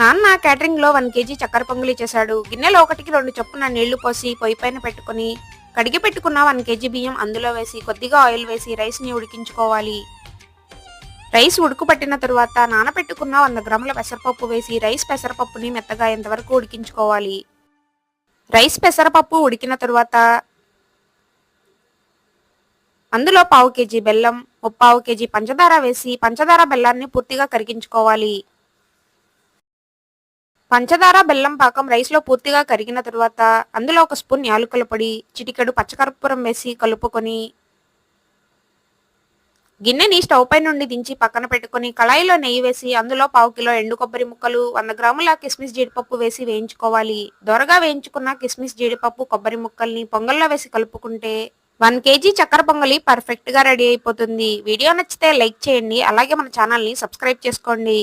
నాన్న క్యాటరింగ్లో one KG చక్కెర పొంగులు చేశాడు. గిన్నెలో ఒకటికి రెండు చొప్పున నీళ్ళు పోసి పొయ్యి పైన పెట్టుకుని కడిగి పెట్టుకున్న వన్ కేజీ బియ్యం అందులో వేసి కొద్దిగా ఆయిల్ వేసి రైస్ని ఉడికించుకోవాలి. రైస్ ఉడుకుపట్టిన తరువాత నానబెట్టుకున్న వంద గ్రాముల పెసరపప్పు వేసి రైస్ పెసరపప్పుని మెత్తగా ఎంతవరకు ఉడికించుకోవాలి. రైస్ పెసరపప్పు ఉడికిన తరువాత అందులో పావు కేజీ బెల్లం ముప్పావు కేజీ పంచదార వేసి పంచదార బెల్లాన్ని పూర్తిగా కరిగించుకోవాలి. పంచదార బెల్లం పాకం రైస్లో పూర్తిగా కరిగిన తర్వాత అందులో ఒక స్పూన్ యాలకుల పొడి చిటికెడు పచ్చకర్పూరం వేసి కలుపుకొని గిన్నెని స్టవ్ పై నుండి దించి పక్కన పెట్టుకొని కళాయిలో నెయ్యి వేసి అందులో పావు కిలో ఎండు కొబ్బరి ముక్కలు వంద గ్రాముల కిస్మిస్ జీడిపప్పు వేసి వేయించుకోవాలి. దొరగా వేయించుకున్న కిస్మిస్ జీడిపప్పు కొబ్బరి ముక్కల్ని పొంగల్లో వేసి కలుపుకుంటే వన్ కేజీ చక్కెర పొంగలి పర్ఫెక్ట్గా రెడీ అయిపోతుంది. వీడియో నచ్చితే లైక్ చేయండి అలాగే మన ఛానల్ని సబ్స్క్రైబ్ చేసుకోండి.